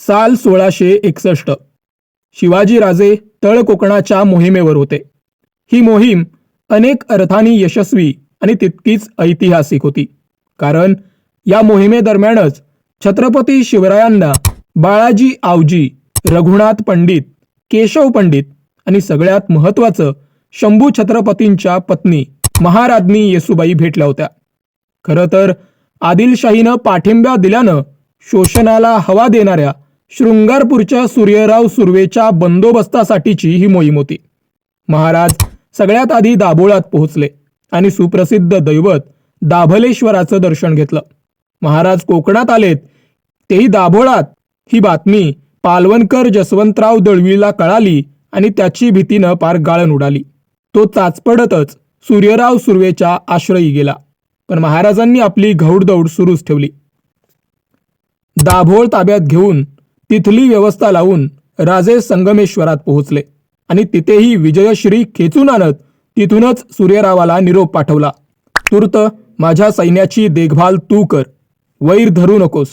साल सोळाशे एकसष्ट. शिवाजीराजे तळ कोकणाच्या मोहिमेवर होते. ही मोहीम अनेक अर्थाने यशस्वी आणि तितकीच ऐतिहासिक होती. कारण या मोहिमेदरम्यानच छत्रपती शिवरायांना बाळाजी आवजी रघुनाथ पंडित केशव पंडित आणि सगळ्यात महत्त्वाचं शंभू छत्रपतींच्या पत्नी महाराज्ञी येसुबाई भेटल्या होत्या. खरं तर आदिलशाहीनं पाठिंबा दिल्यानं शोषणाला हवा देणाऱ्या शृंगारपूरच्या सूर्यराव सुर्वेच्या बंदोबस्तासाठीची ही मोहीम होती. महाराज सगळ्यात आधी दाभोळात पोहोचले आणि सुप्रसिद्ध दैवत दाभलेश्वराचं दर्शन घेतलं. महाराज कोकणात आलेत तेही दाभोळात. ही बातमी पालवणकर जसवंतराव दळवीला कळाली आणि त्याची भीतीनं पार गाळण उडाली. तो चाचपडतच सूर्यराव सुर्वेच्या आश्रयी गेला. पण महाराजांनी आपली घौडदौड सुरूच ठेवली. दाभोळ ताब्यात घेऊन तिथली व्यवस्था लावून राजे संगमेश्वरात पोहोचले. आणि तिथेही विजयश्री खेचून आणत तिथूनच सूर्यरावाला निरोप पाठवला. तूर्त माझ्या सैन्याची देखभाल तू कर. वैर धरू नकोस.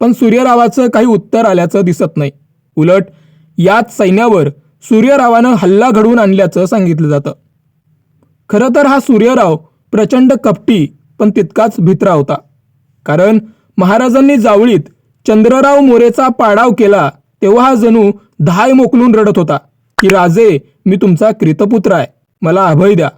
पण सूर्यरावाचं काही उत्तर आल्याचं दिसत नाही. उलट याच सैन्यावर सूर्यरावानं हल्ला घडवून आणल्याचं सांगितलं जातं. खरं तर हा सूर्यराव प्रचंड कपटी पण तितकाच भित्रा होता. कारण महाराजांनी जावळीत चंद्रराव मोरेचा पाडाव केला तेव्हा हा जणू धाय मोकलून रडत होता. की राजे मी तुमचा कृतपुत्र आहे. मला अभय द्या.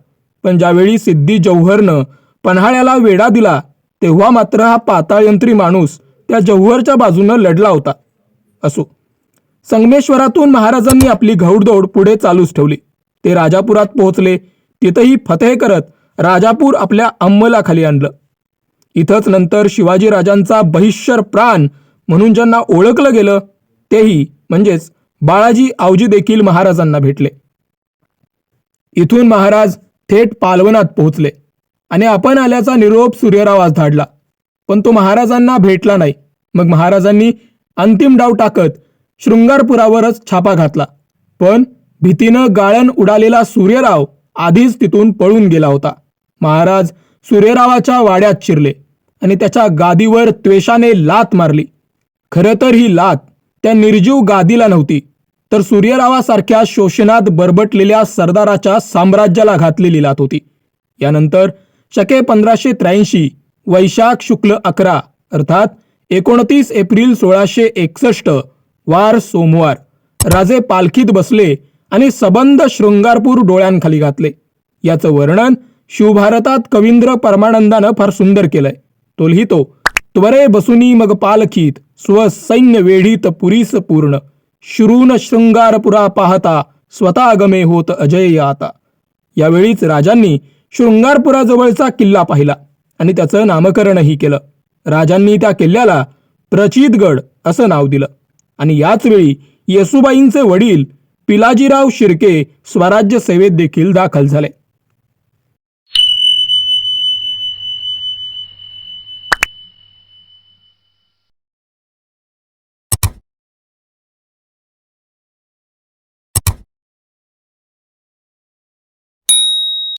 पण ज्यावेळी सिद्धी जौहरनं पन्हाळ्याला वेढा दिला तेव्हा मात्र हा पाताळयंत्री माणूस त्या जौहरच्या बाजूनं लढला होता. असो. संगमेश्वरातून महाराजांनी आपली घौडदौड पुढे चालूच ठेवली. ते राजापुरात पोहोचले. तिथंही फतेह करत राजापूर आपल्या अंमलाखाली आणलं. इथंच नंतर शिवाजी राजांचा बहिष्यर प्राण म्हणून ज्यांना ओळखलं गेलं तेही म्हणजेच बाळाजी आवजी देखील महाराजांना भेटले. इथून महाराज थेट पालवनात पोहोचले आणि आपण आल्याचा निरोप सूर्यरावास धाडला. पण तो महाराजांना भेटला नाही. मग महाराजांनी अंतिम डाव टाकत शृंगारपुरावरच छापा घातला. पण भीतीनं गाळण उडालेला सूर्यराव आधीच तिथून पळून गेला होता. महाराज सूर्यरावाच्या वाड्यात शिरले आणि त्याच्या गादीवर त्वेषाने लात मारली. खरं तर ही लात त्या निर्जीव गादीला नव्हती तर सूर्यरावासारख्या शोषणात बरबटलेल्या सरदाराच्या साम्राज्याला घातलेली लात होती. यानंतर शके पंधराशे त्र्याऐंशी वैशाख शुक्ल अकरा अर्थात एकोणतीस एप्रिल सोळाशे एकसष्ट वार सोमवार राजे पालखीत बसले आणि सबंध शृंगारपूर डोळ्यांखाली घातले. याचं वर्णन शिवभारतात कवींद्र परमानंदानं फार सुंदर केलंय. तो लिहितो त्वरे बसुनी मग पालखीत स्वसैन्य वेढीत पुरीस पूर्ण। श्रून शृंगारपुरा पाहता स्वतः गमे होत अजय आता। यावेळीच राजांनी शृंगारपुराजवळचा किल्ला पाहिला आणि त्याचं नामकरणही केलं. राजांनी त्या किल्ल्याला प्रचितगड असं नाव दिलं. आणि याच वेळी येसुबाईंचे वडील पिलाजीराव शिर्के स्वराज्य सेवेत देखील दाखल झाले.